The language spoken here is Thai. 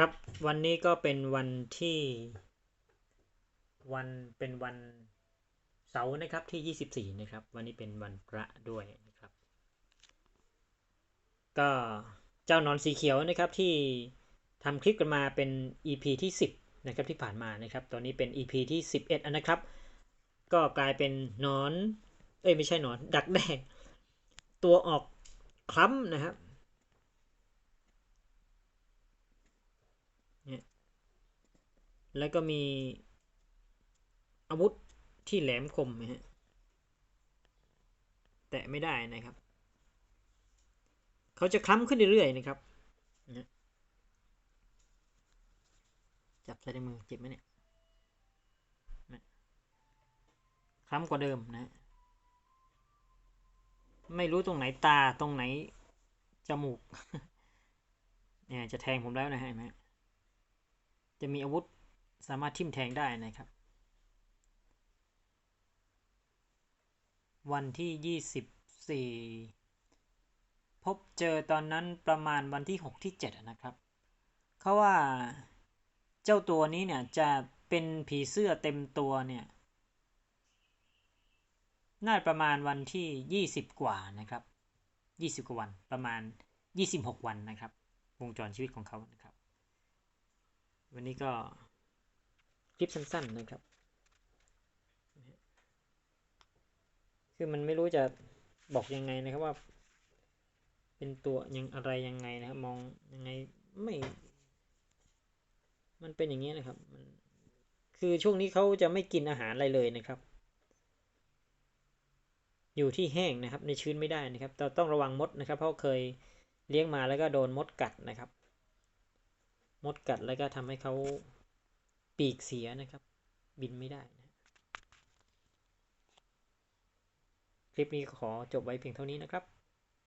ครับ วันนี้ก็เป็นวันที่วันเป็นวันเสาร์นะครับที่ 24 นะครับ วันนี้เป็นวันพระด้วยนะครับ ก็เจ้าหนอนสีเขียวนะครับที่ทำคลิปกันมาเป็น EP ที่ 10 นะครับที่ผ่านมานะครับ ตอนนี้เป็น EP ที่ 11อนะครับ ก็กลายเป็นหนอน เอ้ยไม่ใช่หนอน ดักแด้ตัวออกคล้ำนะครับ แล้วก็มีอาวุธที่แหลมคมนะฮะแตะไม่ได้นะครับ เขาจะคล้ำขึ้นเรื่อยๆนะครับจับใส่ในมือเจ็บไหมเนี่ยคล้ำกว่าเดิมนะ ไม่รู้ตรงไหนตาตรงไหน จมูก เนี่ยจะแทงผมแล้วนะฮะเห็นไหมจะมีอาวุธ สามารถทิ่มแทงได้นะครับ วันที่ยี่สิบสี่พบเจอตอนนั้นประมาณวันที่หกที่เจ็ดนะครับ เขาว่าเจ้าตัวนี้เนี่ยจะเป็นผีเสื้อเต็มตัวเนี่ยน่าประมาณวันที่ยี่สิบกว่านะครับยี่สิบกว่าวันประมาณยี่สิบหกวันนะครับ วงจรชีวิตของเขานะครับ วันนี้ก็ คลิปสั้นๆนะครับ คือมันไม่รู้จะบอกยังไงนะครับว่า เป็นตัวยังอะไรยังไงนะครับ มองยังไงไม่ มันเป็นอย่างนี้นะครับมันคือช่วงนี้เขาจะไม่กินอาหารอะไรเลยนะครับ อยู่ที่แห้งนะครับ ในชื้นไม่ได้นะครับเราต้องระวังมดนะครับ เพราะเคยเลี้ยงมาแล้วก็โดนมดกัดนะครับ มดกัดแล้วก็ทำให้เขา ปีกเสียนะครับ บินไม่ได้นะคลิปนี้ขอจบไว้เพียงเท่านี้นะครับ